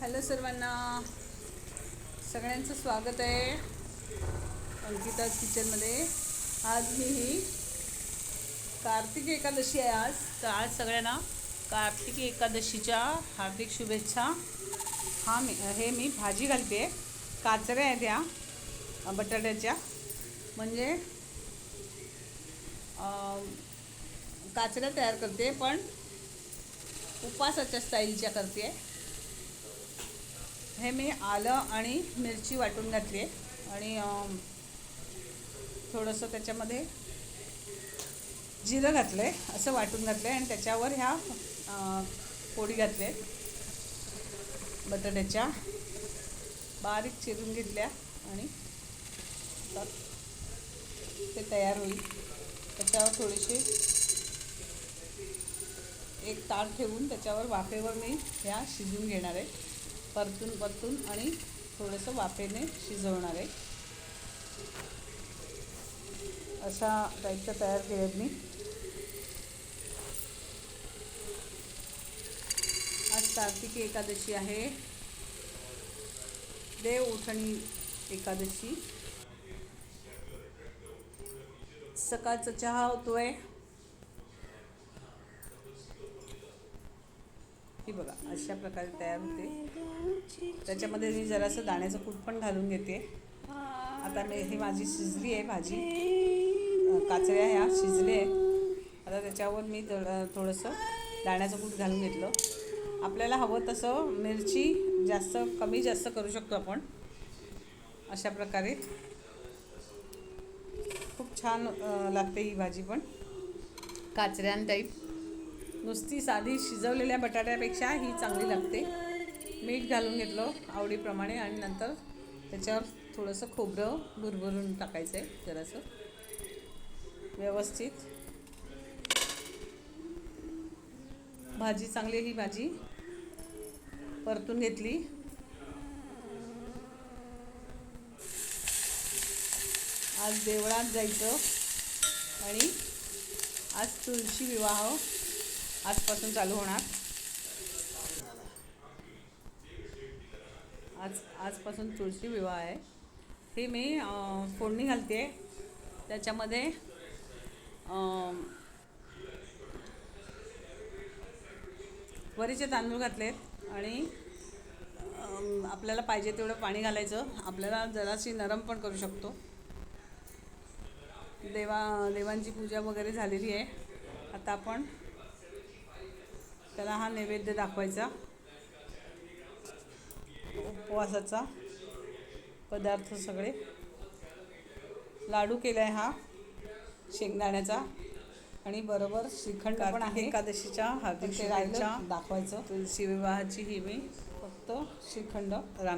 Hello सर्वांना. सगळ्यांचं स्वागत आहे अंकिताज किचनमध्ये. आज मी ही कार्तिक एकादशी आहे आज. तर आज सगळ्यांना कार्तिक एकादशीच्या हार्दिक शुभेच्छा. हा मी हे मी भाजी घालते. काचऱ्या आहेत त्या बटाट्याच्या. म्हणजे काचऱ्या तयार करते पण उपासाच्या स्टाईलच्या करते. हे मी आलं आणि मिरची वाटून घातली आहे. आणि थोडंसं त्याच्यामध्ये जिरं घातलं आहे असं वाटून घातलं आहे. आणि त्याच्यावर ह्या पोळी घातल्या आहेत बटाट्याच्या. बारीक चिरून घेतल्या आणि ते तयार होईल. त्याच्यावर थोडीशी एक ताट ठेवून त्याच्यावर वाफेवर मी ह्या शिजून घेणार आहे. परतून परतून आणि थोडंसं वाफेने शिजवणार आहे. अशा टाईपचं तयार केलेत मी. आज कार्तिकी एकादशी आहे. देव उठणी एकादशी. सकाळचा चहा होतोय. ही बघा अशा प्रकारे तयार होते. त्याच्यामध्ये मी जरासं दाण्याचं कूट पण घालून घेते. आता मी ही माझी शिजली आहे भाजी. काचऱ्या ह्या शिजले आहेत. आता त्याच्यावर मी थोडं थोडंसं दाण्याचं कूट घालून घेतलं. आपल्याला हवं तसं मिरची जास्त कमी जास्त करू शकतो आपण. अशा प्रकारे. खूप छान लागते ही भाजी पण. काचऱ्यां टाईप नुसती साधी शिजवलेल्या बटाट्यापेक्षा ही चांगली लागते. मीठ घालून घेतलं आवडीप्रमाणे आणि नंतर त्याच्यावर थोडंसं खोबरं भुरभुरून टाकायचं आहे जरासं. व्यवस्थित. भाजी चांगली ही भाजी परतून घेतली. आज देवळात जायचं आणि आज तुळशी विवाह. आजपासून चालू होणार. आज आजपासून तुळशी विवाह आहे. ही मी फोडणी घालते त्याच्यामध्ये वरीचे तांदूळ घातलेत आणि आपल्याला पाहिजे तेवढं पाणी घालायचं. आपल्याला जराशी नरम पण करू शकतो. देवा देवांची पूजा वगैरे झालेली आहे. आता आपण त्याला हा नैवेद्य दाखवायचा. उपवासाचा पदार्थ सगळे. लाडू केला आहे हा शेंगदाण्याचा आणि बरोबर श्रीखंड पण आहे. एकादशीच्या हार्दिक दाखवायचं. तुळशी विवाहाची ही मी फक्त श्रीखंड रांग